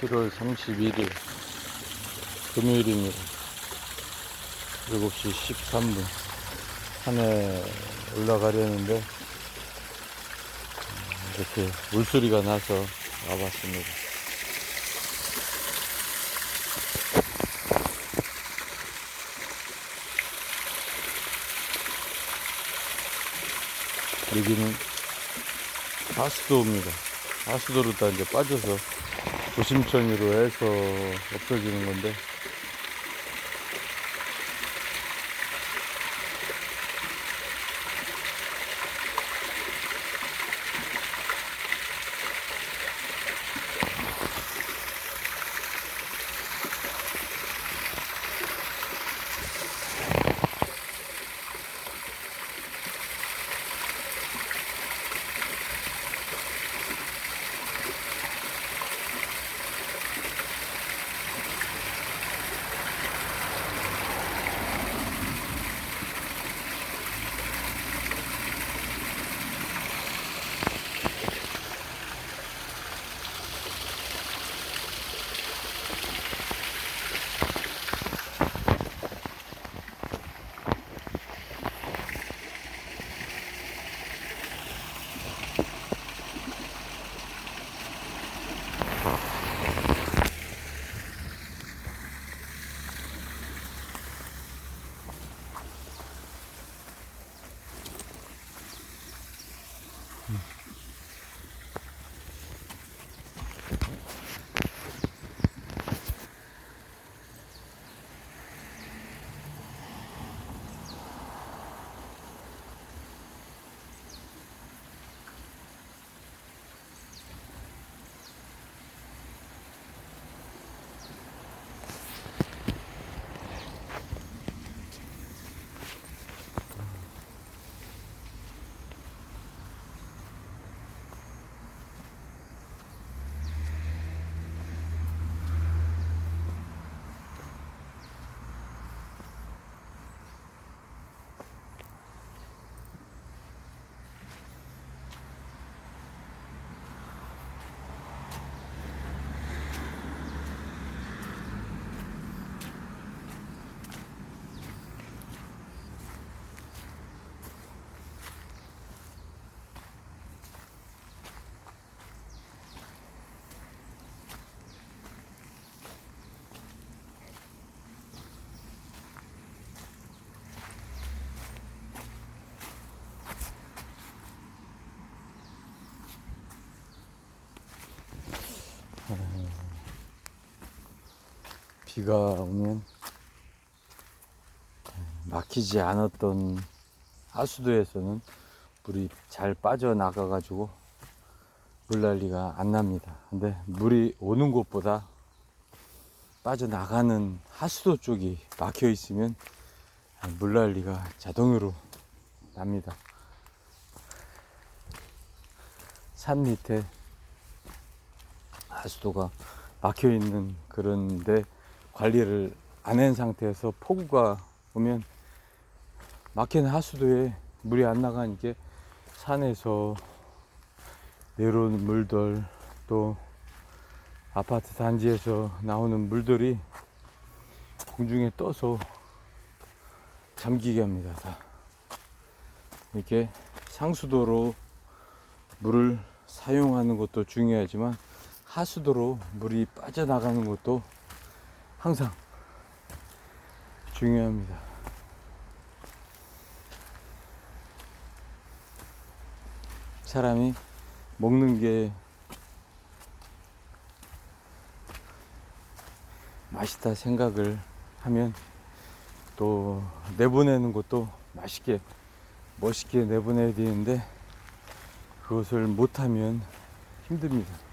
7월 31일 금요일입니다. 7시 13분 산에 올라가려는데 음, 이렇게 물소리가 나서 와봤습니다. 여기는 하수도입니다. 하수도로 다 이제 빠져서 도심천으로 해서 없어지는 건데 비가 오면 막히지 않았던 하수도에서는 물이 잘 빠져나가 가지고 물난리가 안 납니다. 근데 물이 오는 곳보다 빠져나가는 하수도 쪽이 막혀 있으면 물난리가 자동으로 납니다. 산 밑에 하수도가 막혀 있는 그런데 관리를 안 한 상태에서 폭우가 오면 막힌 하수도에 물이 안 나가니까 산에서 내려오는 물들 또 아파트 단지에서 나오는 물들이 공중에 떠서 잠기게 합니다. 다. 이렇게 상수도로 물을 사용하는 것도 중요하지만 하수도로 물이 빠져나가는 것도 항상 중요합니다. 사람이 먹는 게 맛있다 생각을 하면 또 내보내는 것도 맛있게 멋있게 내보내야 되는데 그것을 못하면 힘듭니다.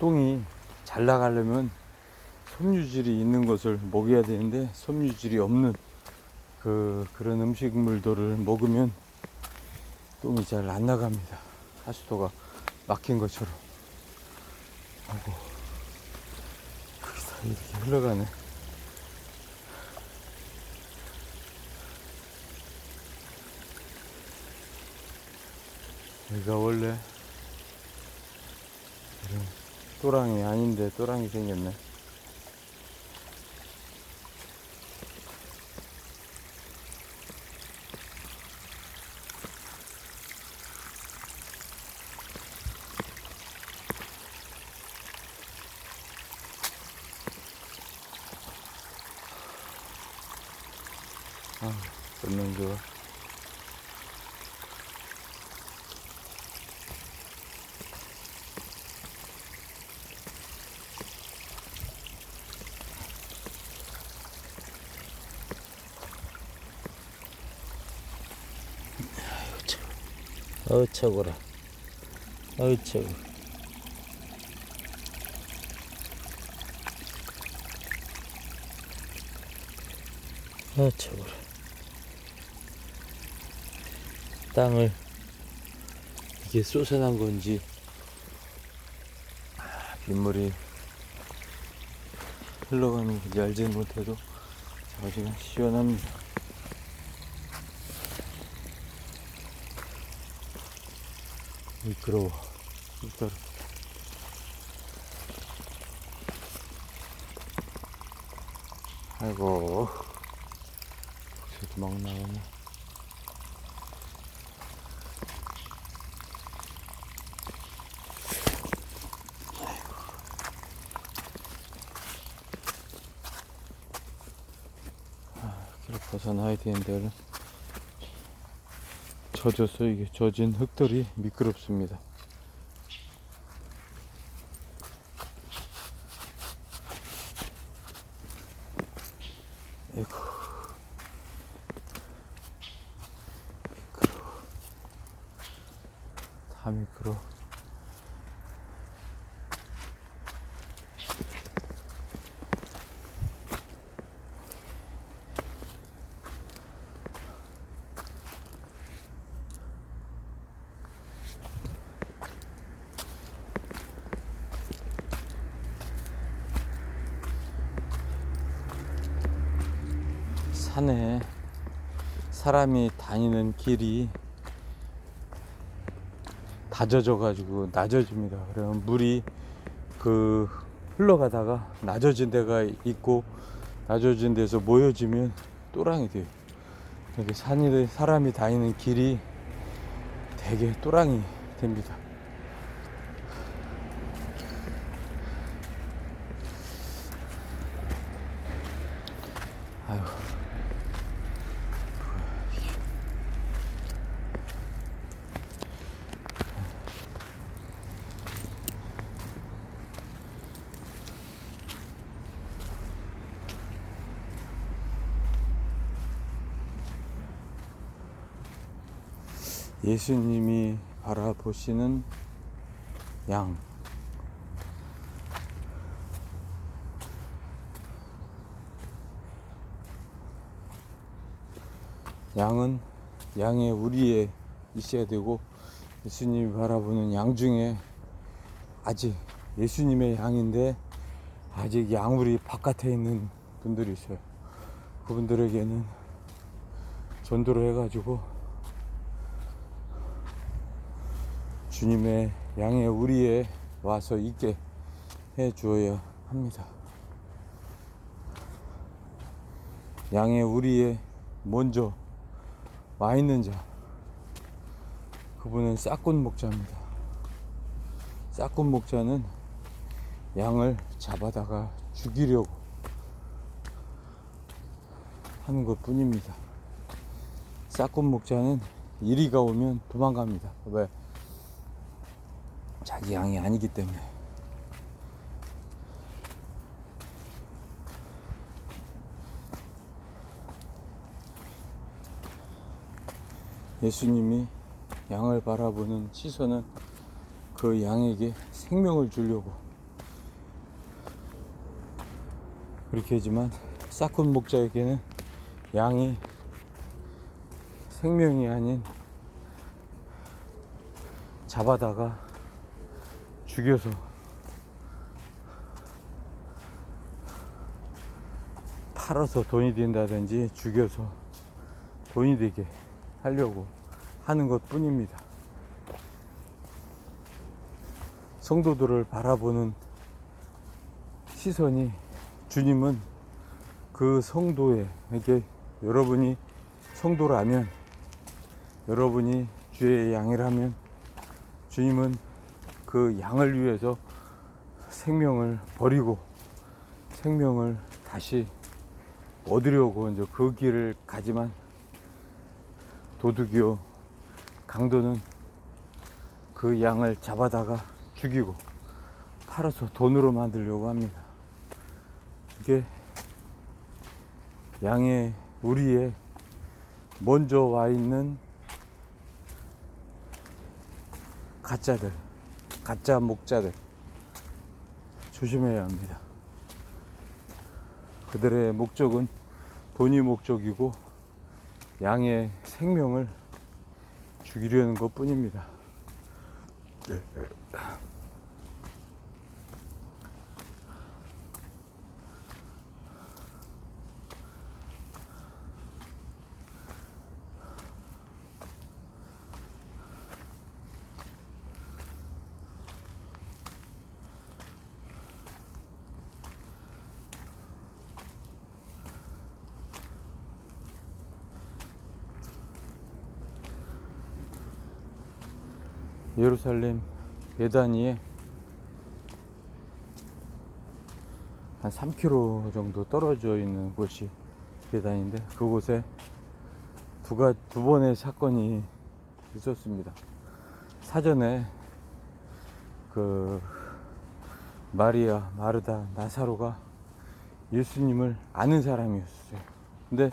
똥이 잘 나가려면 섬유질이 있는 것을 먹여야 되는데 섬유질이 없는 그 그런 음식물들을 먹으면 똥이 잘 안 나갑니다. 하수도가 막힌 것처럼. 아이고, 거기서 이렇게 흘러가네. 여기가 원래 또랑이 아닌데 또랑이 생겼네. 아, 본능 좋아. 어처구라 어처구. 어처구라 땅을 이게 쏟아난 건지 아, 빗물이 흘러가는 건지 알지 못해도 아직은 시원합니다 미끄러워. 진짜로 아이고. 저도 막 나오네. 아, 길을 벗어나야 되는데 얼른 젖어서 이게 젖은 흙들이 미끄럽습니다. 미끄러워. 다 미끄러워. 산에 사람이 다니는 길이 다 젖어 가지고 낮아집니다. 그러면 물이 그 흘러가다가 낮아진 데가 있고 낮아진 데서 모여지면 또랑이 돼요. 이렇게 산이 사람이 다니는 길이 되게 또랑이 됩니다. 아유. 예수님이 바라보시는 양. 양은 양의 우리에 있어야 되고 예수님이 바라보는 양 중에 아직 예수님의 양인데 아직 양우리 바깥에 있는 분들이 있어요. 그분들에게는 전도를 해가지고 주님의 양의 우리에 와서 있게 해 주어야 합니다. 양의 우리에 먼저 와 있는 자, 그분은 싹군 목자입니다. 싹군 목자는 양을 잡아다가 죽이려고 하는 것 뿐입니다. 싹군 목자는 이리가 오면 도망갑니다. 왜? 자기 양이 아니기 때문에. 예수님이 양을 바라보는 시선은 그 양에게 생명을 주려고 그렇게 하지만 싹군 목자에게는 양이 생명이 아닌 잡아다가 죽여서 팔아서 돈이 된다든지 죽여서 돈이 되게 하려고 하는 것 뿐입니다. 성도들을 바라보는 시선이 주님은 그 성도에게 여러분이 성도라면 여러분이 주의 양이라면 주님은 그 양을 위해서 생명을 버리고 생명을 다시 얻으려고 이제 그 길을 가지만 도둑이요 강도는 그 양을 잡아다가 죽이고 팔아서 돈으로 만들려고 합니다. 이게 양의 우리의 먼저 와 있는 가짜들, 가짜 목자들 조심해야 합니다. 그들의 목적은 돈이 목적이고 양의 생명을 죽이려는 것 뿐입니다. 예루살렘 베다니에 한 3km 정도 떨어져 있는 곳이 베단인데 그곳에 두가 두 번의 사건이 있었습니다. 사전에 그 마리아, 마르다, 나사로가 예수님을 아는 사람이었어요. 근데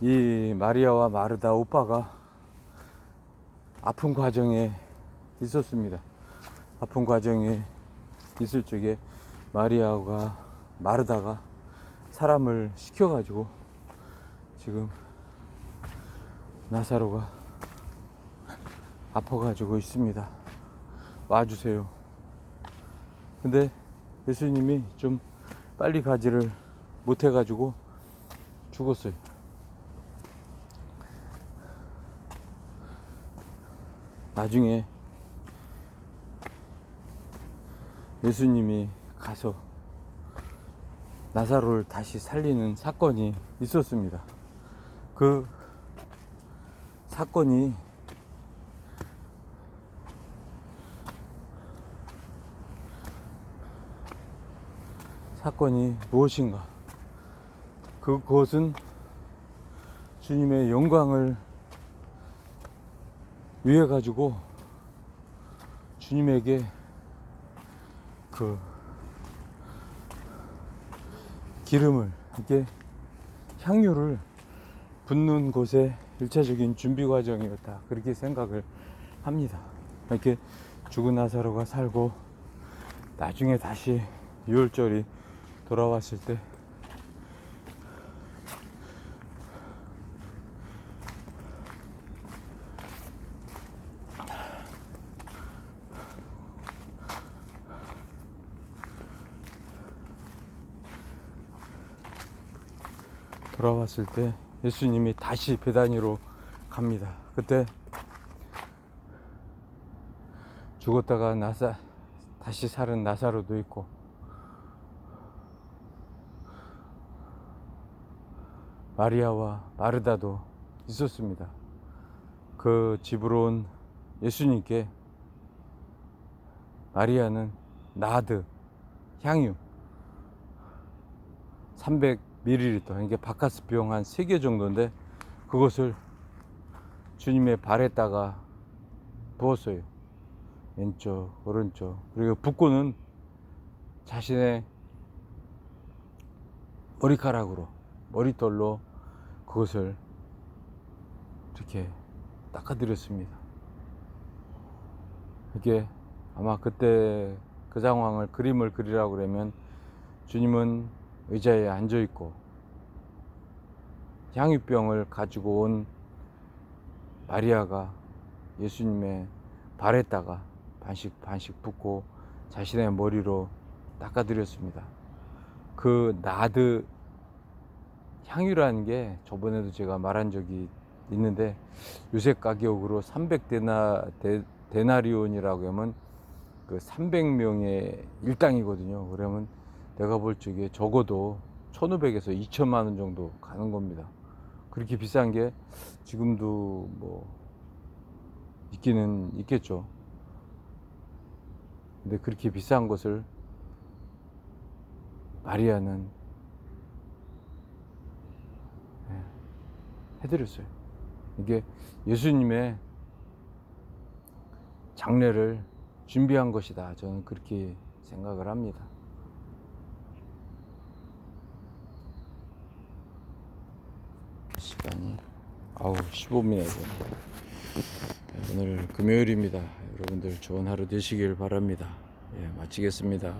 이 마리아와 마르다 오빠가 아픈 과정에 있었습니다. 아픈 과정에 있을 적에 마리아가 마르다가 사람을 시켜가지고 지금 나사로가 아파가지고 있습니다. 와주세요. 근데 예수님이 좀 빨리 가지를 못해가지고 죽었어요. 나중에 예수님이 가서 나사로를 다시 살리는 사건이 있었습니다. 그 사건이 사건이 무엇인가? 그것은 주님의 영광을 위해 가지고 주님에게 그 기름을 이게 향유를 붓는 곳에 일차적인 준비 과정이었다 그렇게 생각을 합니다. 이렇게 죽은 나사로가 살고 나중에 다시 유월절이 돌아왔을 때 돌아왔을 때 예수님이 다시 베다니로 갑니다. 그때 죽었다가 나사 다시 살은 나사로도 있고 마리아와 마르다도 있었습니다. 그 집으로 온 예수님께 마리아는 나드 향유 300ml 이게 바카스 병한 3개 정도인데 그것을 주님의 발에다가 부었어요. 왼쪽, 오른쪽. 그리고 붓고는 자신의 머리카락으로, 머리털로 그것을 이렇게 닦아드렸습니다. 이게 아마 그때 그 상황을 그림을 그리라고 그러면 주님은 의자에 앉아 있고 향유병을 가지고 온 마리아가 예수님의 발에다가 반씩 반씩 붓고 자신의 머리로 닦아드렸습니다. 그 나드 향유라는 게 저번에도 제가 말한 적이 있는데 요새 가격으로 300데나 데, 데나리온이라고 하면 그 300명의 일당이거든요. 그러면 내가 볼 적에 적어도 1,500에서 2천만 원 정도 가는 겁니다. 그렇게 비싼 게 지금도 뭐 있기는 있겠죠. 근데 그렇게 비싼 것을 마리아는 예, 해드렸어요. 이게 예수님의 장례를 준비한 것이다. 저는 그렇게 생각을 합니다. 시간이 아우 15분이나 되네. 오늘 금요일입니다. 여러분들 좋은 하루 되시길 바랍니다. 예, 마치겠습니다.